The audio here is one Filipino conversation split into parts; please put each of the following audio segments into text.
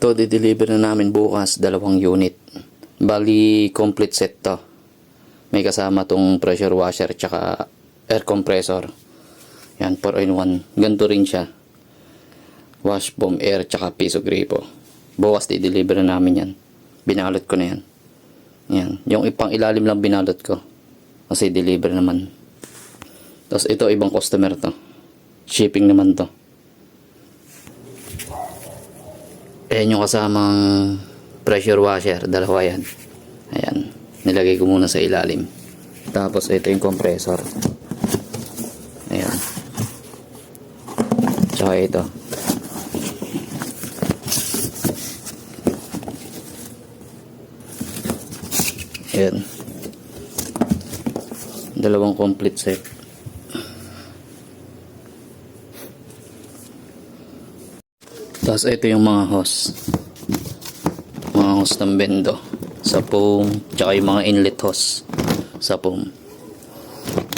To, di-deliver na namin bukas, dalawang unit. Bali, complete set to. May kasama tong pressure washer tsaka air compressor. Yan, 4 in 1. Ganito rin siya. Wash foam, air, tsaka piso gripo. Bukas di-deliver na namin yan. Binalot ko na yan. Yan. Yung ipang ilalim lang binalot ko. Kasi deliver naman. Tapos ito, ibang customer to. Shipping naman to. Ayan yung kasamang pressure washer. Dalawa yan. Ayan. Nilagay ko muna sa ilalim. Tapos ito yung compressor. Ayan. Tsaka ito. Ayan. Dalawang complete set. Tapos ito yung mga hose. Mga hose ng bendo. Sa foam. Tsaka yung mga inlet hose. Sa foam.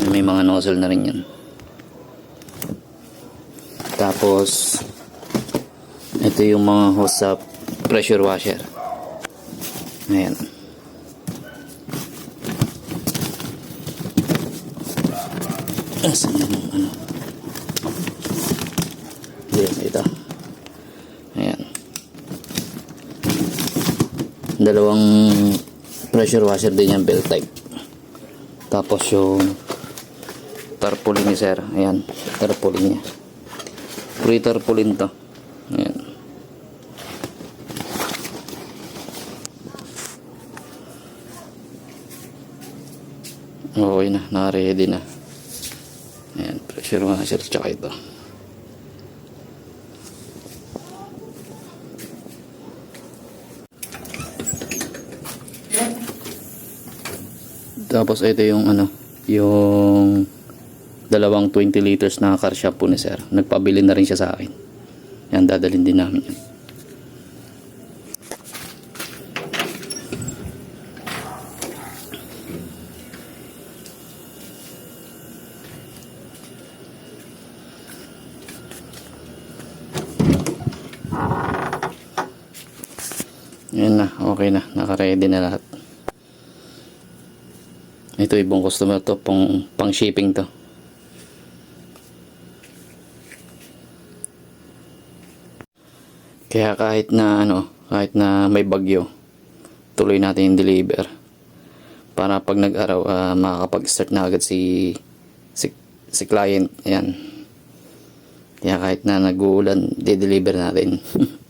May mga nozzle na rin yan. Tapos ito yung mga hose sa pressure washer. Ayan. Asan yung ano? Ayan, ito. Dalawang pressure washer din yan, belt type. Tapos yung tarpaulin ni sir. Ayan, tarpaulin niya. Free tarpaulin to. Ayan. Okay na, naka-ready na. Ayan, pressure washer tsaka ito. Tapos ito yung ano, yung dalawang 20 liters na car shop po ni sir. Nagpabili na rin siya sa akin. Yan, dadalhin din namin yan. Yan na, okay na. Naka-ready na lahat. Ito ibang customer to, pang, pang shipping to. Kaya kahit na ano, kahit na may bagyo, tuloy natin yung deliver. Para pag nag-araw, ah, makakapag-start na agad si, si, si client. Yan. Kaya kahit na nag-uulan, de-deliver natin.